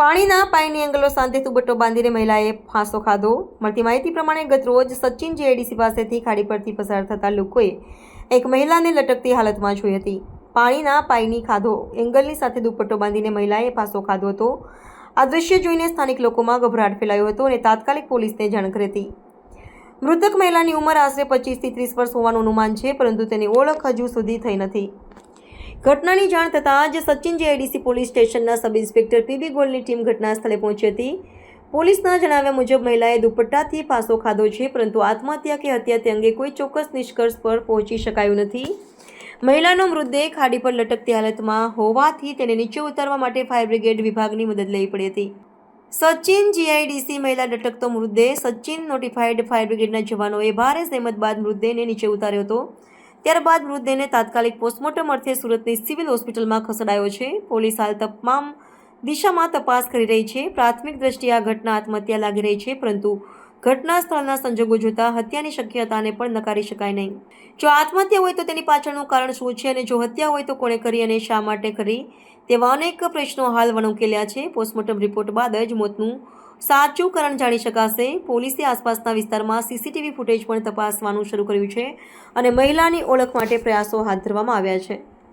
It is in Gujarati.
પાણીના પાયની એંગલો સાથે દુપટ્ટો બાંધીને મહિલાએ ફાંસો ખાધો. મળતી માહિતી પ્રમાણે ગત રોજ સચિન જેઆઈડીસી પાસેથી ખાડી પરથી પસાર થતા લોકોએ એક મહિલાને લટકતી હાલતમાં જોઈ હતી. પાણીના પાયની ખાધો એંગલની સાથે દુપટ્ટો બાંધીને મહિલાએ ફાંસો ખાધો હતો. આ દ્રશ્ય જોઈને સ્થાનિક લોકોમાં ગભરાટ ફેલાયો હતો અને તાત્કાલિક પોલીસને જાણ કરી હતી. મૃતક મહિલાની ઉંમર આશરે પચીસથી ત્રીસ વર્ષ હોવાનું અનુમાન છે, પરંતુ તેની ઓળખ હજુ સુધી થઈ નથી. ઘટનાની જાણ થતાં જ સચિન જેઆઈડીસી પોલીસ સ્ટેશનના સબ ઇન્સ્પેક્ટર પીબી ગોલની ટીમ ઘટના સ્થળે પહોંચી હતી. પોલીસના જણાવ્યા મુજબ, મહિલાએ દુપટ્ટાથી ફાંસો ખાધો છે, પરંતુ આત્મહત્યા કે હત્યા તે અંગે કોઈ ચોક્કસ નિષ્કર્ષ પર પહોંચી શકાયું નથી. મહિલાનો મૃતદેહ ખાડી પર લટકતી હાલતમાં હોવાથી તેને નીચે ઉતારવા માટે ફાયર બ્રિગેડ વિભાગની મદદ લેવી પડી હતી. સચિન જીઆઈડીસી મહિલા લટકતો મૃતદેહ સચિન નોટિફાઈડ ફાયર બ્રિગેડના જવાનોએ ભારે સહેમત બાદ મૃતદેહને નીચે ઉતાર્યો હતો. ત્યારબાદ મૃતદેહને તાત્કાલિક પોસ્ટમોર્ટમ અર્થે સુરતની સિવિલ હોસ્પિટલમાં ખસેડાયો છે. પોલીસ હાલ તમામ દિશામાં તપાસ કરી રહી છે. પ્રાથમિક દ્રષ્ટિએ આ ઘટના આત્મહત્યા લાગી રહી છે, પરંતુ ઘટના સ્થળના સંજોગો જોતા હત્યાની શક્યતાને પણ નકારી શકાય નહીં. જો આત્મહત્યા હોય તો તેની પાછળનું કારણ શું છે અને જો હત્યા હોય તો કોણે કરી અને શા માટે કરી? તેવા અનેક પ્રશ્નો હાલ વણુકેલ્યા છે. પોસ્ટમોર્ટમ રિપોર્ટ બાદ જ મોતનું સાચું કારણ જાણી શકાશે. પોલીસે આસપાસના વિસ્તારમાં સીસીટીવી ફૂટેજ પણ તપાસવાનું શરૂ કર્યું છે અને મહિલાની ઓળખ માટે પ્રયાસો હાથ ધરવામાં આવ્યા છે.